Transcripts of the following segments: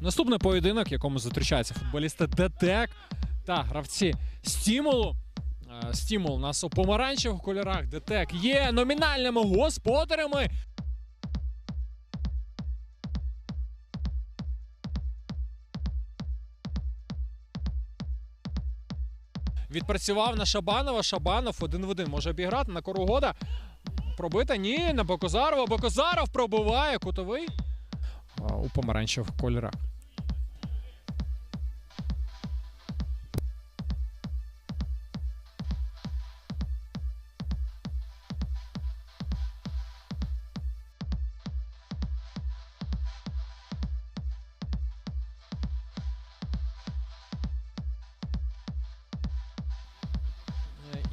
Наступний поєдинок, в якому зустрічаються футболісти ДТЕК та гравці Стімулу. Е, Стімул у нас у помаранчевих кольорах. ДТЕК є номінальними господарями. Відпрацював на Шабанова. Шабанов один в один може обіграти на Коругода. Пробита? Ні, на Бокозарова. Бокозаров пробиває кутовий у помаранчевих кольорах.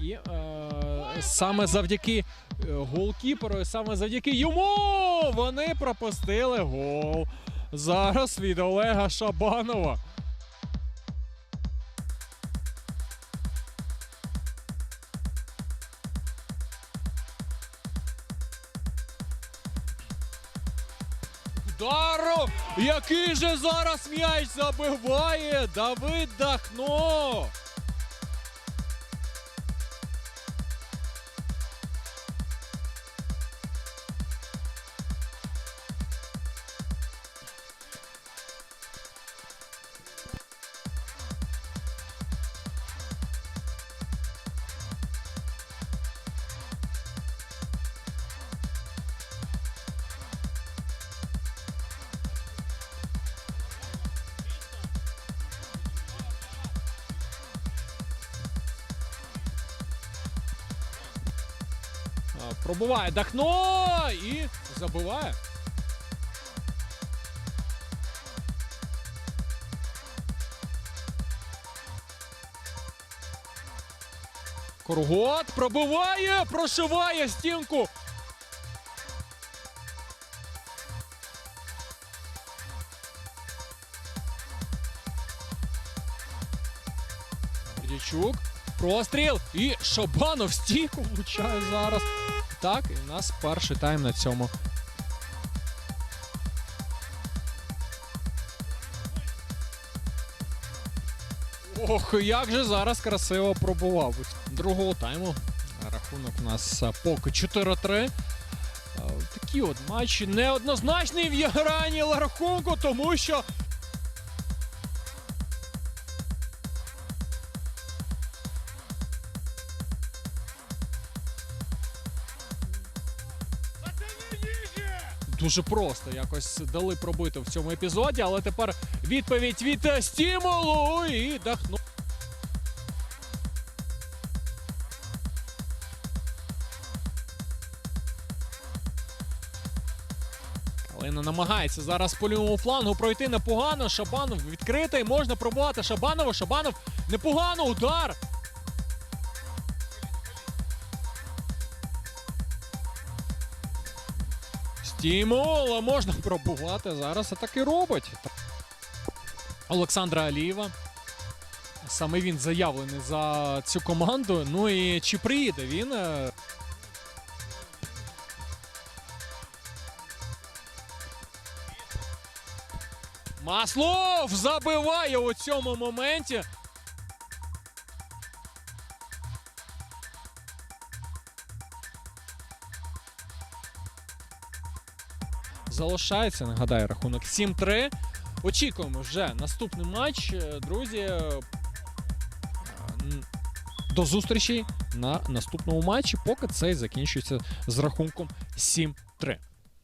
І е, саме завдяки е, голкіперу, саме завдяки йому вони пропустили гол. Зараз від Олега Шабанова. Удару! Який же зараз м'яч забиває Давид Дахно! Пробуває Дахно і забиває. Коргот пробиває, прошиває стінку. Бердячук. Простріл. І Шабанов стійку влучає зараз. Так, і у нас перший тайм на цьому. Ох, як же зараз красиво пробував. Другого тайму. Рахунок у нас поки 4-3. Такі от матчі неоднозначний в грані рахунку, тому що дуже просто якось дали пробити в цьому епізоді, але тепер відповідь від е, стімулу і дахну. Калина намагається зараз по лівому флангу пройти непогано. Шабанов відкритий. Можна пробувати Шабанова. Шабанов непогано. Удар. Стімул, можна пробувати. Зараз це так і робить. Олександра Алієва. Саме він заявлений за цю команду. Ну і чи приїде він? Маслов забиває у цьому моменті. Залишається, нагадаю, рахунок 7-3. Очікуємо вже наступний матч. Е, Друзі, е, до зустрічі на наступному матчі, поки цей закінчується з рахунком 7-3.